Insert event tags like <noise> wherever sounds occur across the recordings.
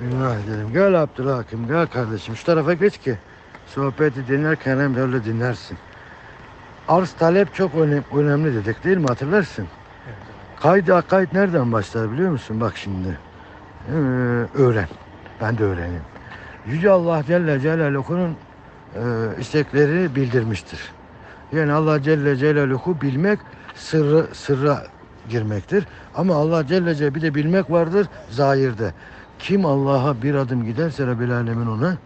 Bismillah edelim. Gel Abdülhakim gel kardeşim şu tarafa geç ki sohbeti dinlerken hem böyle dinlersin. Arz talep çok önem- önemli dedik değil mi hatırlarsın? Kaydı akaid nereden başlar biliyor musun? Bak şimdi. Ee, öğren. Ben de öğreneyim. Yüce Allah Celle Celaluhu'nun e, istekleri bildirmiştir. Yani Allah Celle Celaluhu bilmek sırrı sırra girmektir. Ama Allah Celle Celle bir de bilmek vardır zahirde. Kim Allah'a bir adım giderse Rabbil Alemin ona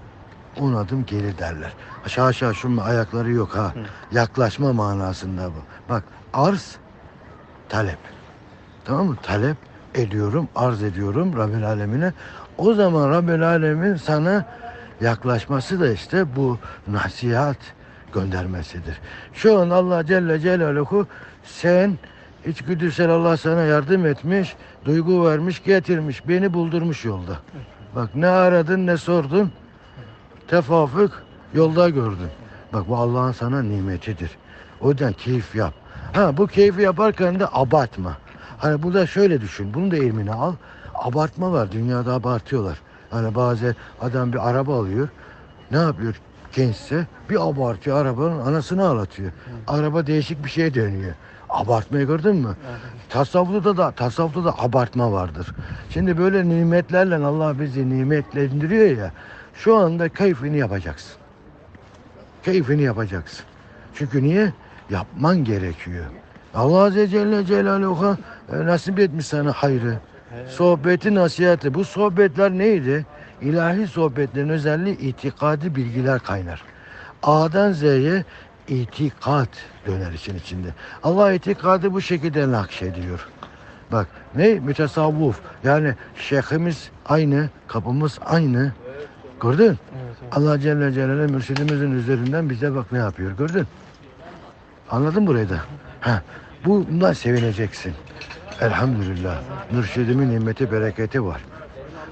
on adım gelir derler. Haşa haşa şu ayakları yok ha. Yaklaşma manasında bu. Bak arz talep. Tamam mı? Talep ediyorum, arz ediyorum Rabbil Alemine. O zaman Rabbil Alemin sana yaklaşması da işte bu nasihat göndermesidir. Şu an Allah Celle Celaluhu sen içgüdüsel Allah sana yardım etmiş, duygu vermiş, getirmiş, beni buldurmuş yolda. Bak ne aradın ne sordun, tefafuk yolda gördün. Bak bu Allah'ın sana nimetidir. O yüzden keyif yap. Ha bu keyfi yaparken de abartma. Hani burada şöyle düşün. Bunu da ilmini al. Abartma var. Dünyada abartıyorlar. Hani bazen adam bir araba alıyor. Ne yapıyor gençse? Bir abartıyor arabanın anasını ağlatıyor. Araba değişik bir şeye dönüyor. Abartmayı gördün mü? Tasavvufta da tasavvufta da abartma vardır. Şimdi böyle nimetlerle Allah bizi nimetlendiriyor ya. Şu anda keyfini yapacaksın. Keyfini yapacaksın. Çünkü niye? Yapman gerekiyor. Allah Azze Celle Celaluhu e, nasip etmiş sana hayrı. Sohbeti, nasihati. Bu sohbetler neydi? İlahi sohbetlerin özelliği itikadi bilgiler kaynar. A'dan Z'ye itikat döner için içinde. Allah itikadı bu şekilde nakşediyor. Bak ne? Mütesavvuf. Yani şeyhimiz aynı, kapımız aynı. Gördün? Evet, evet. Allah Celle Celaluhu mürşidimizin üzerinden bize bak ne yapıyor gördün? Anladın burayı da? Ha, bundan sevineceksin. Elhamdülillah. Mürşidimin nimeti bereketi var.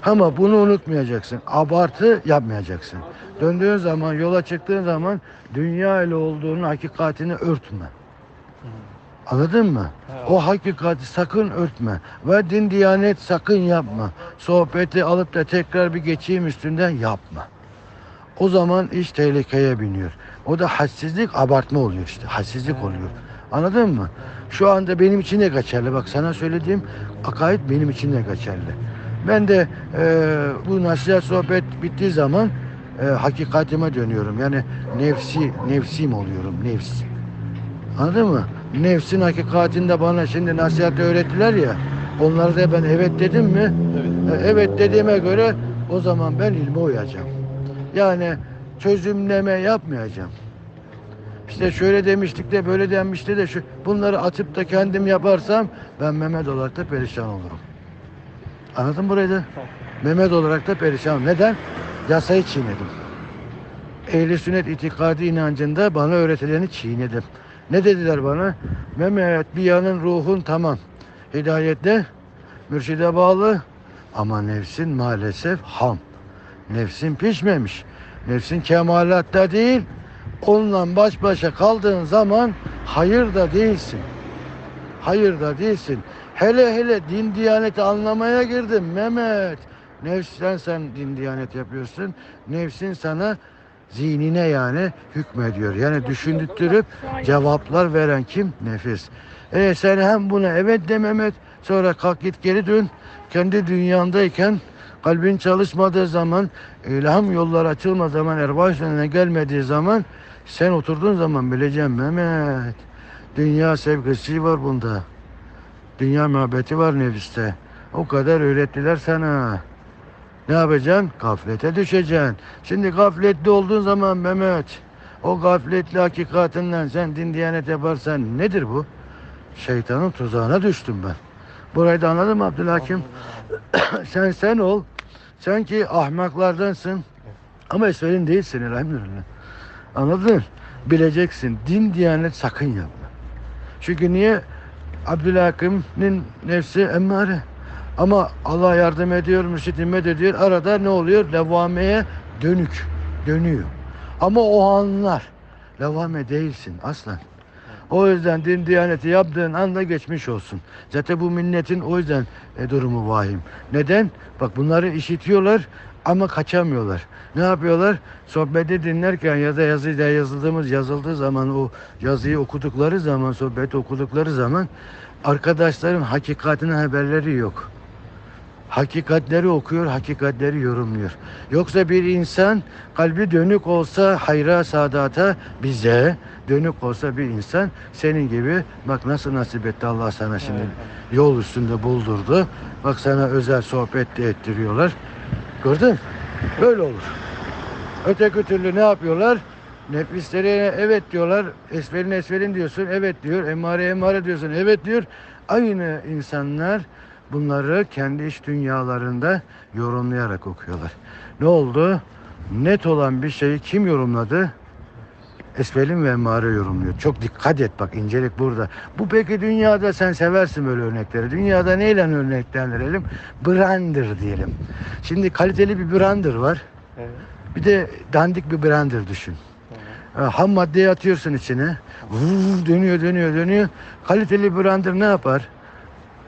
Ama bunu unutmayacaksın. Abartı yapmayacaksın. Döndüğün zaman, yola çıktığın zaman dünya ile olduğunun hakikatini örtme. Anladın mı? Evet. O hakikati sakın örtme. Ve din diyanet sakın yapma. Sohbeti alıp da tekrar bir geçeyim üstünden yapma. O zaman iş tehlikeye biniyor. O da hadsizlik, abartma oluyor işte. Hadsizlik oluyor. Anladın mı? Şu anda benim için de geçerli. Bak sana söylediğim akaid benim için de geçerli. Ben de e, bu nasihat sohbet bittiği zaman e, hakikatime dönüyorum. Yani nefsi, nefsim oluyorum. Nefs. Anladın mı? Nefsin hakikatinde bana şimdi nasihat öğrettiler ya. Onlara da ben evet dedim mi? Evet. E, Evet dediğime göre o zaman ben ilme uyacağım. Yani çözümleme yapmayacağım. İşte şöyle demiştik de böyle denmişti de şu bunları atıp da kendim yaparsam ben Mehmet olarak da perişan olurum. Anladın burayı da? Mehmet olarak da perişan. Neden? Yasayı çiğnedim. Ehli sünnet itikadi inancında bana öğretileni çiğnedim. Ne dediler bana? Mehmet bir yanın ruhun tamam. Hidayette mürşide bağlı ama nefsin maalesef ham. Nefsin pişmemiş. Nefsin kemalatta değil. Onunla baş başa kaldığın zaman hayır da değilsin. Hayır da değilsin. Hele hele din diyaneti anlamaya girdin Mehmet. Nefsten sen din diyanet yapıyorsun. Nefsin sana zihnine yani hükmediyor. Yani düşündürtüp cevaplar veren kim? Nefis. E sen hem buna evet de Mehmet sonra kalk git geri dön. Kendi dünyandayken kalbin çalışmadığı zaman ilham yolları açılmadığı zaman erbaş gelmediği zaman sen oturduğun zaman bileceğim Mehmet. Dünya sevgisi var bunda. Dünya muhabbeti var nefiste. O kadar öğrettiler sana. Ne yapacaksın? Gaflete düşeceksin. Şimdi gafletli olduğun zaman Mehmet, o gafletli hakikatinden sen din diyanet yaparsan nedir bu? Şeytanın tuzağına düştüm ben. Burayı da anladın mı Abdülhakim? <coughs> sen sen ol. Sen ki ahmaklardansın. Ama esverin değilsin elhamdülillah. Anladın? Bileceksin. Din diyanet sakın yapma. Çünkü niye? Abdülhakim'in nefsi emmare. Ama Allah yardım ediyor, mürşit himmet ediyor. Arada ne oluyor? Levameye dönük, dönüyor. Ama o anlar levame değilsin aslan. O yüzden din diyaneti yaptığın anda geçmiş olsun. Zaten bu milletin o yüzden e, durumu vahim. Neden? Bak bunları işitiyorlar ama kaçamıyorlar. Ne yapıyorlar? Sohbeti dinlerken ya da yazıda yazıldığımız yazıldığı zaman o yazıyı okudukları zaman, sohbeti okudukları zaman arkadaşların hakikatine haberleri yok. Hakikatleri okuyor, hakikatleri yorumluyor. Yoksa bir insan kalbi dönük olsa hayra, saadata bize dönük olsa bir insan senin gibi bak nasıl nasip etti Allah sana şimdi yol üstünde buldurdu. Bak sana özel sohbet de ettiriyorlar. Gördün? Böyle olur. Öteki türlü ne yapıyorlar? Nefislerine evet diyorlar. Esverin esverin diyorsun. Evet diyor. Emare emare diyorsun. Evet diyor. Aynı insanlar bunları kendi iç dünyalarında yorumlayarak okuyorlar. Ne oldu? Net olan bir şeyi kim yorumladı? Esvelin ve Emare yorumluyor. Çok dikkat et bak incelik burada. Bu peki dünyada sen seversin böyle örnekleri. Dünyada neyle örneklendirelim? Brander diyelim. Şimdi kaliteli bir brander var. Evet. Bir de dandik bir brander düşün. Tamam. E, Ham maddeyi atıyorsun içine. Vuu, dönüyor dönüyor dönüyor. Kaliteli brander ne yapar?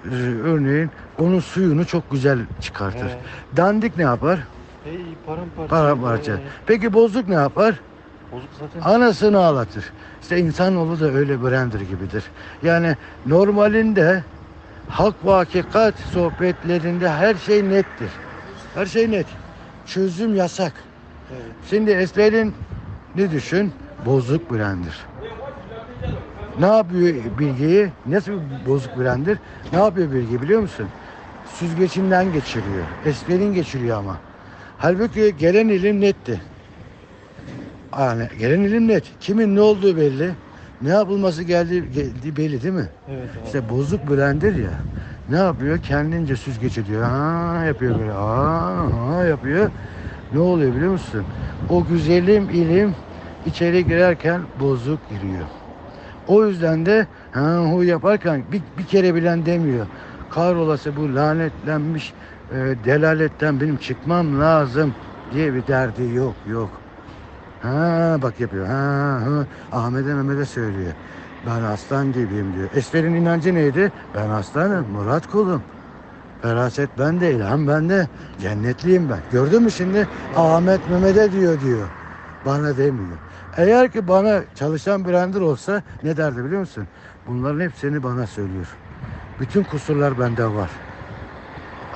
Ee, Örneğin onun suyunu çok güzel çıkartır. Evet. Dandik ne yapar? Hey paramparça. Paramparça. Evet. Peki bozuk ne yapar? Bozuk zaten. Anasını ağlatır. İşte insanoğlu da öyle brander gibidir. Yani normalinde hak ve hakikat sohbetlerinde her şey nettir. Her şey net. Çözüm yasak. Evet. Şimdi Esmer'in ne düşün? Bozuk brander. Ne yapıyor bilgiyi? Nasıl bir bozuk brander? Ne yapıyor bilgi biliyor musun? Süzgecinden geçiriyor. Esmer'in geçiriyor ama. Halbuki gelen ilim netti. Yani gelen ilim net. Kimin ne olduğu belli. Ne yapılması geldiği, geldiği belli değil mi? Evet. abi. İşte bozuk blender ya. Ne yapıyor? Kendince süzgeç ediyor. Ha yapıyor böyle. Ha, ha yapıyor. Ne oluyor biliyor musun? O güzelim ilim içeri girerken bozuk giriyor. O yüzden de ha hu yaparken bir, bir kere bilen demiyor. Kahrolası bu lanetlenmiş e, delaletten benim çıkmam lazım diye bir derdi yok yok. Ha bak yapıyor. Ha, ha. Ahmet'e Mehmet'e söylüyor. Ben aslan gibiyim diyor. Esmer'in inancı neydi? Ben aslanım, Murat kulum. Feraset bende, ilham bende. Cennetliyim ben. Gördün mü şimdi? Ahmet Mehmet'e diyor diyor. Bana demiyor. Eğer ki bana çalışan bir ender olsa ne derdi biliyor musun? Bunların hepsini bana söylüyor. Bütün kusurlar bende var.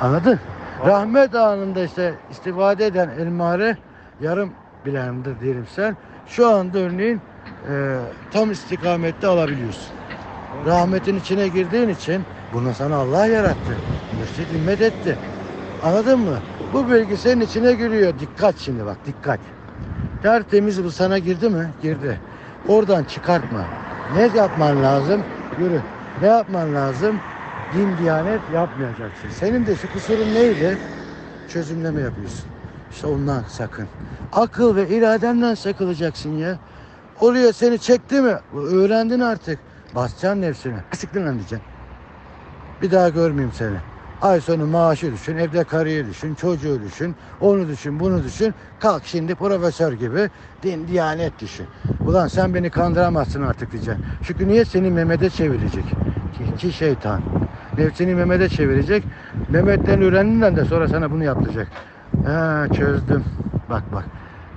Anladın? Rahmet anında işte istifade eden elmare yarım bilendir diyelim sen. Şu anda örneğin e, tam istikamette alabiliyorsun. Rahmetin içine girdiğin için bunu sana Allah yarattı. Mürşid himmet etti. Anladın mı? Bu bilgi senin içine giriyor. Dikkat şimdi bak dikkat. Tertemiz bu sana girdi mi? Girdi. Oradan çıkartma. Ne yapman lazım? Yürü. Ne yapman lazım? Din, diyanet yapmayacaksın. Senin de şu kusurun neydi? Çözümleme yapıyorsun. İşte ondan sakın. Akıl ve iradenden sakınacaksın ya. Oraya seni çekti mi? Öğrendin artık. Basacaksın nefsine. Siktir lan. Bir daha görmeyeyim seni. Ay sonu maaşı düşün, evde karıyı düşün, çocuğu düşün, onu düşün, bunu düşün. Kalk şimdi profesör gibi din, diyanet düşün. Ulan sen beni kandıramazsın artık diyeceksin. Çünkü niye seni Mehmet'e çevirecek? Ki, ki şeytan. Nefsini Mehmet'e çevirecek. Mehmet'ten öğrendiğinden de sonra sana bunu yaptıracak. Ha çözdüm. Bak bak.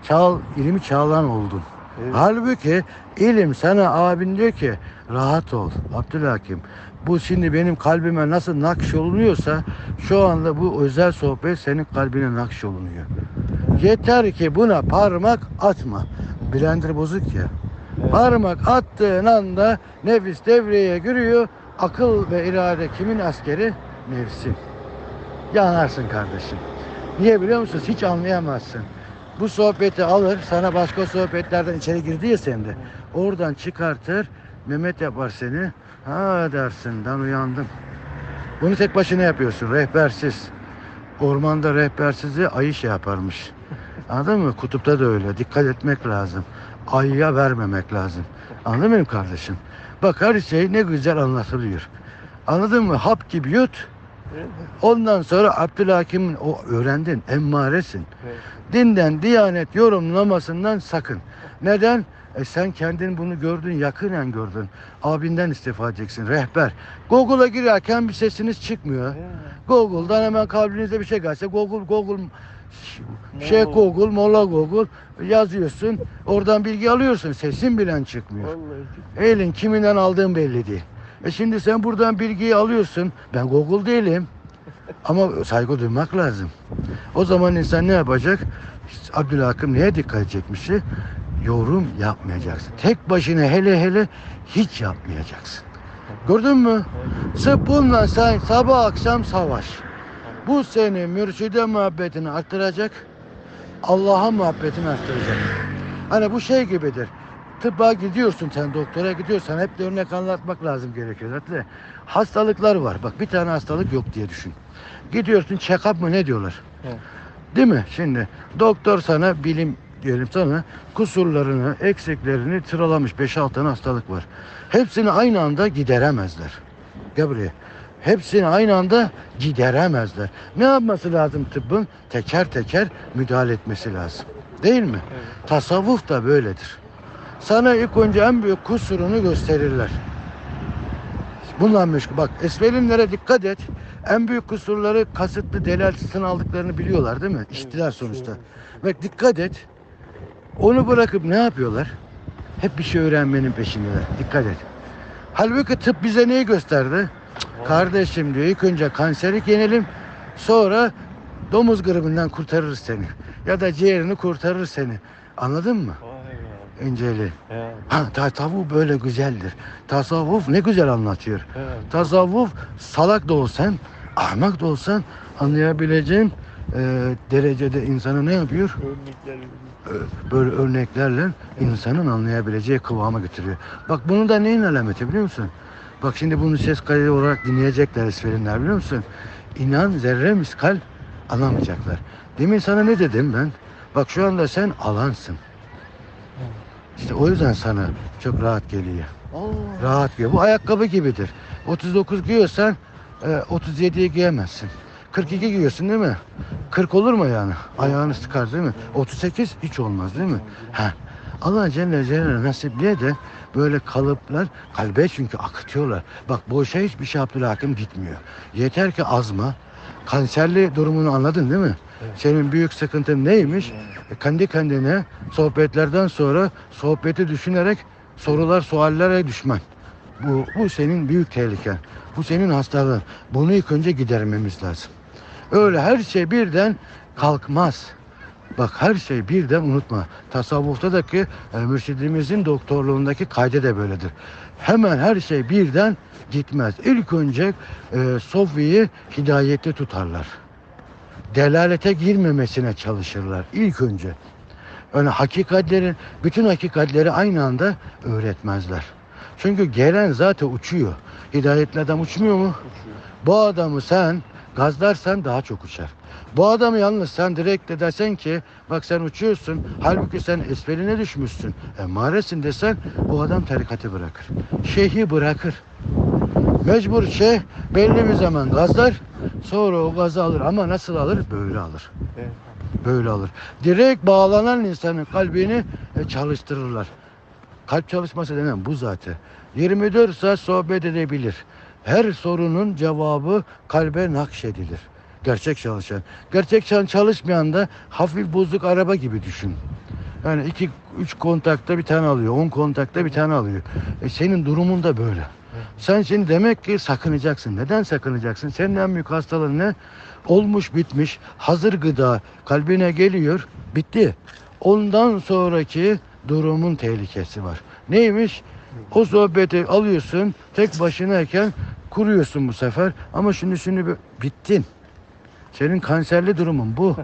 Çal, ilmi çağlan oldun. Evet. Halbuki ilim sana abin diyor ki rahat ol Abdülhakim. Bu şimdi benim kalbime nasıl nakş olunuyorsa şu anda bu özel sohbet senin kalbine nakş olunuyor. Yeter ki buna parmak atma. Blender bozuk ya. Evet. Parmak attığın anda nefis devreye giriyor. Akıl ve irade kimin askeri? Nefsin. Yanarsın kardeşim. Niye biliyor musun? Hiç anlayamazsın. Bu sohbeti alır, sana başka sohbetlerden içeri girdi ya sende. Oradan çıkartır, Mehmet yapar seni. Ha dersin, ben uyandım. Bunu tek başına yapıyorsun, rehbersiz. Ormanda rehbersizi ayı şey yaparmış. Anladın mı? Kutupta da öyle. Dikkat etmek lazım. Ayıya vermemek lazım. Anladın mı kardeşim? Bak her şey ne güzel anlatılıyor. Anladın mı? Hap gibi yut, Evet. Ondan sonra Abdülhakim'in o öğrendin, emmaresin. Evet. Dinden, diyanet yorumlamasından sakın. Neden? E sen kendin bunu gördün, yakinen gördün. Abinden istifa edeceksin, rehber. Google'a girerken bir sesiniz çıkmıyor. Evet. Google'dan hemen kalbinize bir şey gelse Google, Google, şey. Google, Molla Google yazıyorsun. Oradan bilgi alıyorsun. Sesin bilen çıkmıyor. Elin kiminden aldığın belli değil. E şimdi sen buradan bilgiyi alıyorsun. Ben Google değilim. Ama saygı duymak lazım. O zaman insan ne yapacak? Abdülhakim neye dikkat edecekmiş? Yorum yapmayacaksın. Tek başına hele hele hiç yapmayacaksın. Gördün mü? Sırf bununla sen sabah akşam savaş. Bu seni mürşide muhabbetini arttıracak. Allah'a muhabbetini arttıracak. Hani bu şey gibidir. Tıbba gidiyorsun sen doktora gidiyorsan hep de örnek anlatmak lazım gerekiyor. Zaten hastalıklar var. Bak bir tane hastalık yok diye düşün. Gidiyorsun check-up mı ne diyorlar? Evet. Değil mi? Şimdi doktor sana bilim diyelim sana kusurlarını, eksiklerini sıralamış 5-6 tane hastalık var. Hepsini aynı anda gideremezler. Gel buraya. Hepsini aynı anda gideremezler. Ne yapması lazım tıbbın? Teker teker müdahale etmesi lazım. Değil mi? Evet. Tasavvuf da böyledir. Sana ilk önce en büyük kusurunu gösterirler. Bununla meşgul. Bak esvelinlere dikkat et. En büyük kusurları kasıtlı delalsizden aldıklarını biliyorlar değil mi? İştiler sonuçta. Bak dikkat et. Onu bırakıp ne yapıyorlar? Hep bir şey öğrenmenin peşindeler. Dikkat et. Halbuki tıp bize neyi gösterdi? Kardeşim diyor ilk önce kanseri yenelim. Sonra domuz gribinden kurtarırız seni. Ya da ciğerini kurtarır seni. Anladın mı? İnceli. Evet. Ha tasavvuf böyle güzeldir. Tasavvuf ne güzel anlatıyor. Evet. Tasavvuf salak da olsan, ahmak da olsan anlayabileceğin e, derecede insanı ne yapıyor? Örnekler. Böyle örneklerle insanın anlayabileceği kıvama getiriyor. Bak bunu da neyin alameti biliyor musun? Bak şimdi bunu ses kaydı olarak dinleyecekler esferinler biliyor musun? İnan zerre miskal alamayacaklar. Demin sana ne dedim ben? Bak şu anda sen alansın. İşte o yüzden sana çok rahat geliyor. Allah. Rahat giyiyor. Bu ayakkabı gibidir. 39 giyiyorsan e, 37'yi giyemezsin. 42 giyiyorsun değil mi? 40 olur mu yani? Ayağını sıkar değil mi? 38 hiç olmaz değil mi? Ha. Allah Celle Celaluhu nasipliğe de böyle kalıplar kalbe çünkü akıtıyorlar. Bak boşa hiçbir şey Abdülhakim gitmiyor. Yeter ki azma. Kanserli durumunu anladın değil mi? Evet. Senin büyük sıkıntın neymiş? E, kendi kendine sohbetlerden sonra sohbeti düşünerek sorular suallere düşmen. Bu, bu senin büyük tehliken. Bu senin hastalığın. Bunu ilk önce gidermemiz lazım. Öyle her şey birden kalkmaz. Bak her şey birden unutma. Tasavvufta da ki e, mürşidimizin doktorluğundaki kaydı da böyledir. Hemen her şey birden gitmez. İlk önce e, Sofi'yi hidayette tutarlar. Delalete girmemesine çalışırlar ilk önce. Yani hakikatlerin, bütün hakikatleri aynı anda öğretmezler. Çünkü gelen zaten uçuyor. Hidayetli adam uçmuyor mu? Uçuyor. Bu adamı sen gazlarsan daha çok uçar. Bu adamı yalnız sen direkt de desen ki bak sen uçuyorsun halbuki sen esfeline düşmüşsün. Emaresin desen bu adam tarikatı bırakır. Şeyhi bırakır. Mecbur şeyh belli bir zaman gazlar sonra o gazı alır ama nasıl alır? Böyle alır. Evet. Böyle alır. Direkt bağlanan insanın kalbini e, çalıştırırlar. Kalp çalışması denen bu zaten. 24 saat sohbet edebilir. Her sorunun cevabı kalbe nakşedilir. Gerçek çalışan. Gerçek çalışan çalışmayan da hafif bozuk araba gibi düşün. Yani iki, üç kontakta bir tane alıyor, on kontakta bir tane alıyor. E senin durumun da böyle. Sen şimdi demek ki sakınacaksın. Neden sakınacaksın? Senin en büyük hastalığın ne? Olmuş bitmiş hazır gıda kalbine geliyor. Bitti. Ondan sonraki durumun tehlikesi var. Neymiş? O sohbeti alıyorsun tek başınayken kuruyorsun bu sefer ama şimdi bir- bittin. Senin kanserli durumun bu.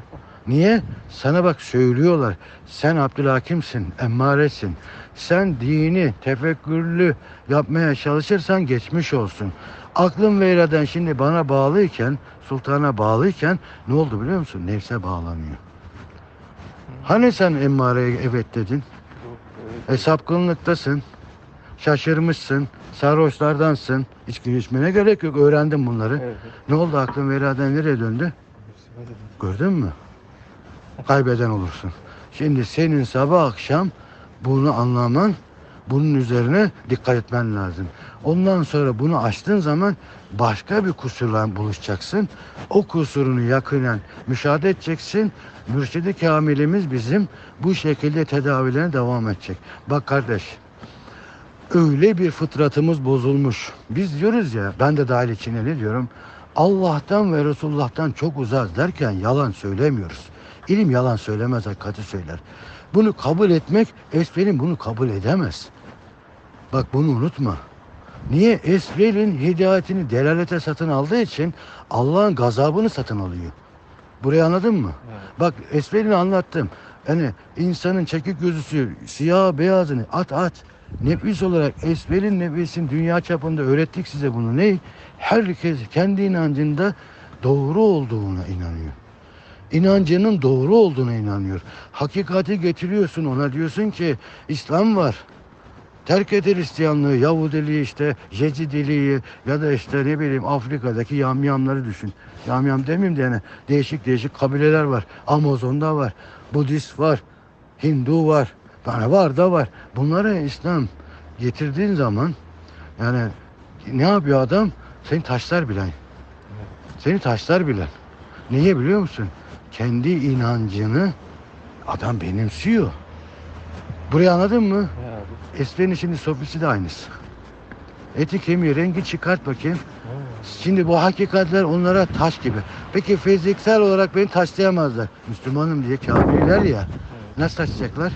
Niye? Sana bak söylüyorlar. Sen Abdülhakimsin, emmaresin. Sen dini tefekkürlü yapmaya çalışırsan geçmiş olsun. Aklın ve iraden şimdi bana bağlıyken, sultana bağlıyken ne oldu biliyor musun? Nefse bağlanıyor. Hani sen emmareye evet dedin? E sapkınlıktasın. Şaşırmışsın. Sarhoşlardansın. İçki içmene gerek yok. Öğrendim bunları. Evet. Ne oldu aklın veradan nereye döndü? Gördün mü? Kaybeden olursun. Şimdi senin sabah akşam bunu anlaman, bunun üzerine dikkat etmen lazım. Ondan sonra bunu açtığın zaman başka bir kusurla buluşacaksın. O kusurunu yakinen müşahede edeceksin. Mürşidi kamilimiz bizim bu şekilde tedavilerine devam edecek. Bak kardeş, öyle bir fıtratımız bozulmuş. Biz diyoruz ya, ben de dahil içine ne diyorum? Allah'tan ve Resulullah'tan çok uzak derken yalan söylemiyoruz. İlim yalan söylemez, hakikati söyler. Bunu kabul etmek, Esfel'in bunu kabul edemez. Bak bunu unutma. Niye? Esfel'in hidayetini delalete satın aldığı için Allah'ın gazabını satın alıyor. Burayı anladın mı? Evet. Bak Esfel'ini anlattım. Yani insanın çekik gözüsü, siyah beyazını at at. Nefis olarak Esfel'in nefesin dünya çapında öğrettik size bunu. Ne? Herkes kendi inancında doğru olduğuna inanıyor. İnancının doğru olduğuna inanıyor. Hakikati getiriyorsun ona diyorsun ki İslam var. Terk et Hristiyanlığı, Yahudiliği işte, Yecidiliği ya da işte ne bileyim Afrika'daki yamyamları düşün. Yamyam demeyeyim de yani değişik değişik kabileler var. Amazon'da var, Budist var, Hindu var. Yani var da var. Bunlara İslam getirdiğin zaman yani ne yapıyor adam? Seni taşlar bilen. Seni taşlar bilen. Niye biliyor musun? Kendi inancını adam benimsiyor. Burayı anladın mı? Esfer'in şimdi sofisi de aynısı. Eti kemiği rengi çıkart bakayım. Şimdi bu hakikatler onlara taş gibi. Peki fiziksel olarak beni taşlayamazlar. Müslümanım diye kafirler ya. Nasıl taşlayacaklar?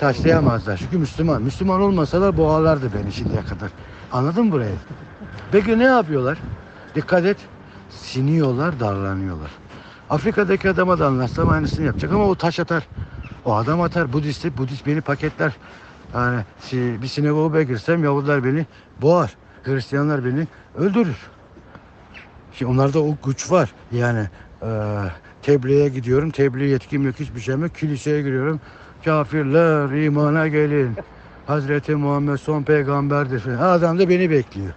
Taşlayamazlar. Çünkü Müslüman. Müslüman olmasalar boğarlardı beni şimdiye kadar. Anladın mı burayı? Peki ne yapıyorlar? Dikkat et. Siniyorlar, darlanıyorlar. Afrika'daki adama da anlatsam aynısını yapacak ama o taş atar. O adam atar. Budist, Budist beni paketler. Yani bir sinagoga girsem Yahudiler beni boğar. Hristiyanlar beni öldürür. Şimdi onlarda o güç var. Yani e, tebliğe gidiyorum. Tebliğ yetkim yok hiçbir şeyim yok. Kiliseye giriyorum. Kafirler imana gelin. Hazreti Muhammed son peygamberdir. Adam da beni bekliyor.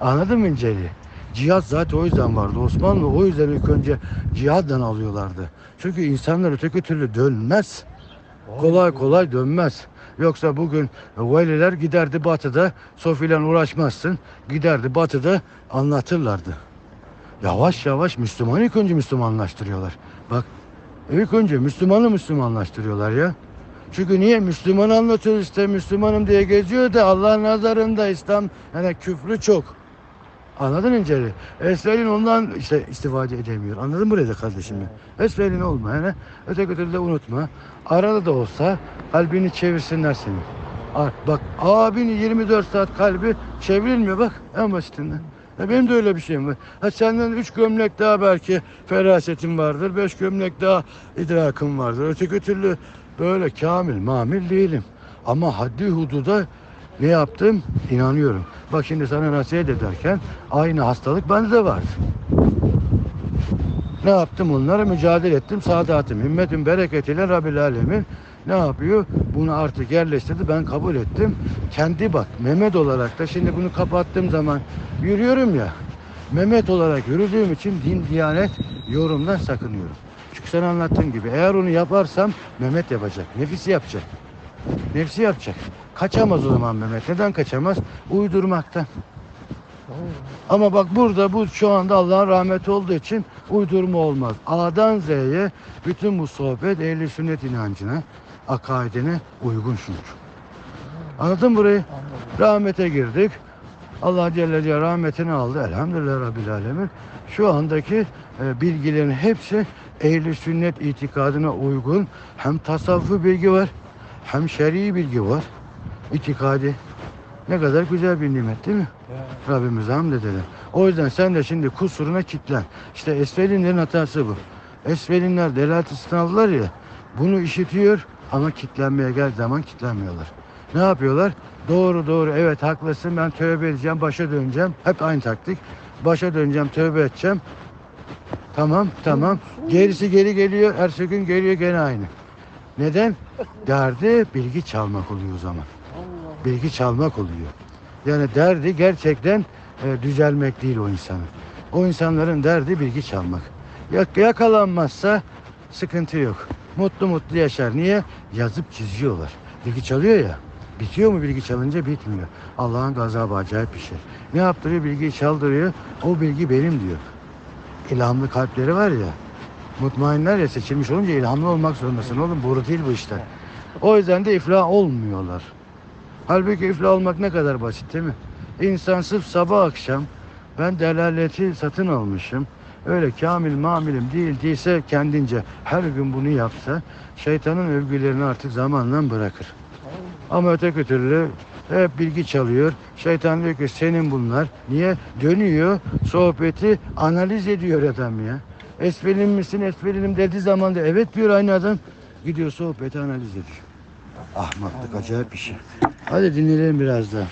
Anladın mı inceliği? Cihat zaten o yüzden vardı. Osmanlı o yüzden ilk önce cihaddan alıyorlardı. Çünkü insanlar öteki türlü dönmez. Kolay kolay dönmez. Yoksa bugün veliler giderdi batıda Sofi'yle uğraşmazsın. Giderdi batıda anlatırlardı. Yavaş yavaş Müslümanı ilk önce Müslümanlaştırıyorlar. Bak ilk önce Müslümanı Müslümanlaştırıyorlar ya. Çünkü niye? Müslüman anlatıyor işte Müslümanım diye geziyor da Allah'ın nazarında İslam yani küfrü çok. Anladın inceli? Esferin ondan işte istifade edemiyor. Anladın mı burayı kardeşim? Esferin olma yani. Öteki türlü de unutma. Arada da olsa kalbini çevirsinler seni. Bak abini 24 saat kalbi çevrilmiyor bak en basitinden. Ya benim de öyle bir şeyim var. Ha senden üç gömlek daha belki ferasetim vardır. Beş gömlek daha idrakım vardır. Öteki türlü böyle kamil, mamil değilim. Ama haddi hududa ne yaptım? İnanıyorum. Bak şimdi sana nasihat ederken aynı hastalık bende de var. Ne yaptım onlara? Mücadele ettim. Saadatım, himmetin bereketiyle Rabbil Alemin ne yapıyor? Bunu artık yerleştirdi. Ben kabul ettim. Kendi bak Mehmet olarak da şimdi bunu kapattığım zaman yürüyorum ya. Mehmet olarak yürüdüğüm için din, diyanet yorumdan sakınıyorum. Çünkü sen anlattığın gibi eğer onu yaparsam Mehmet yapacak. Nefisi yapacak. Nefsi yapacak. Kaçamaz o zaman Mehmet. Neden kaçamaz? Uydurmaktan. Ama bak burada bu şu anda Allah'ın rahmeti olduğu için uydurma olmaz. A'dan Z'ye bütün bu sohbet ehli sünnet inancına, akaidine uygun çünkü. Anladın burayı? Rahmete girdik. Allah Celle Celle rahmetini aldı. Elhamdülillah Rabbil Alemin. Şu andaki e, bilgilerin hepsi ehli sünnet itikadına uygun. Hem tasavvufi bilgi var, hem şer'i bilgi var. İtikadi. Ne kadar güzel bir nimet değil mi? Ya. Rabbimize hamd edelim. O yüzden sen de şimdi kusuruna kitlen. İşte Esfelinlerin hatası bu. Esfelinler delalet sınavlar ya. Bunu işitiyor ama kitlenmeye gel zaman kitlenmiyorlar. Ne yapıyorlar? Doğru doğru evet haklısın ben tövbe edeceğim başa döneceğim. Hep aynı taktik. Başa döneceğim tövbe edeceğim. Tamam tamam. Gerisi geri geliyor. Her gün geliyor gene aynı. Neden? Derdi bilgi çalmak oluyor o zaman. Bilgi çalmak oluyor. Yani derdi gerçekten e, düzelmek değil o insanın. O insanların derdi bilgi çalmak. Yak- yakalanmazsa sıkıntı yok. Mutlu mutlu yaşar. Niye? Yazıp çiziyorlar. Bilgi çalıyor ya. Bitiyor mu bilgi çalınca bitmiyor. Allah'ın gazabı acayip bir şey. Ne yaptırıyor? Bilgiyi çaldırıyor. O bilgi benim diyor. İlhamlı kalpleri var ya. Mutmainler ya seçilmiş olunca ilhamlı olmak zorundasın oğlum. Boru değil bu işler. O yüzden de iflah olmuyorlar. Halbuki iflah olmak ne kadar basit değil mi? İnsan sırf sabah akşam ben delaleti satın almışım. Öyle kamil mamilim değil değilse kendince her gün bunu yapsa şeytanın övgülerini artık zamanla bırakır. Ama öteki türlü hep bilgi çalıyor. Şeytan diyor ki senin bunlar. Niye? Dönüyor sohbeti analiz ediyor adam ya. Esfelin misin esfelinim dediği zaman da evet diyor aynı adam. Gidiyor sohbeti analiz ediyor. Ahmaklık acayip bir şey. Hadi dinleyelim biraz daha.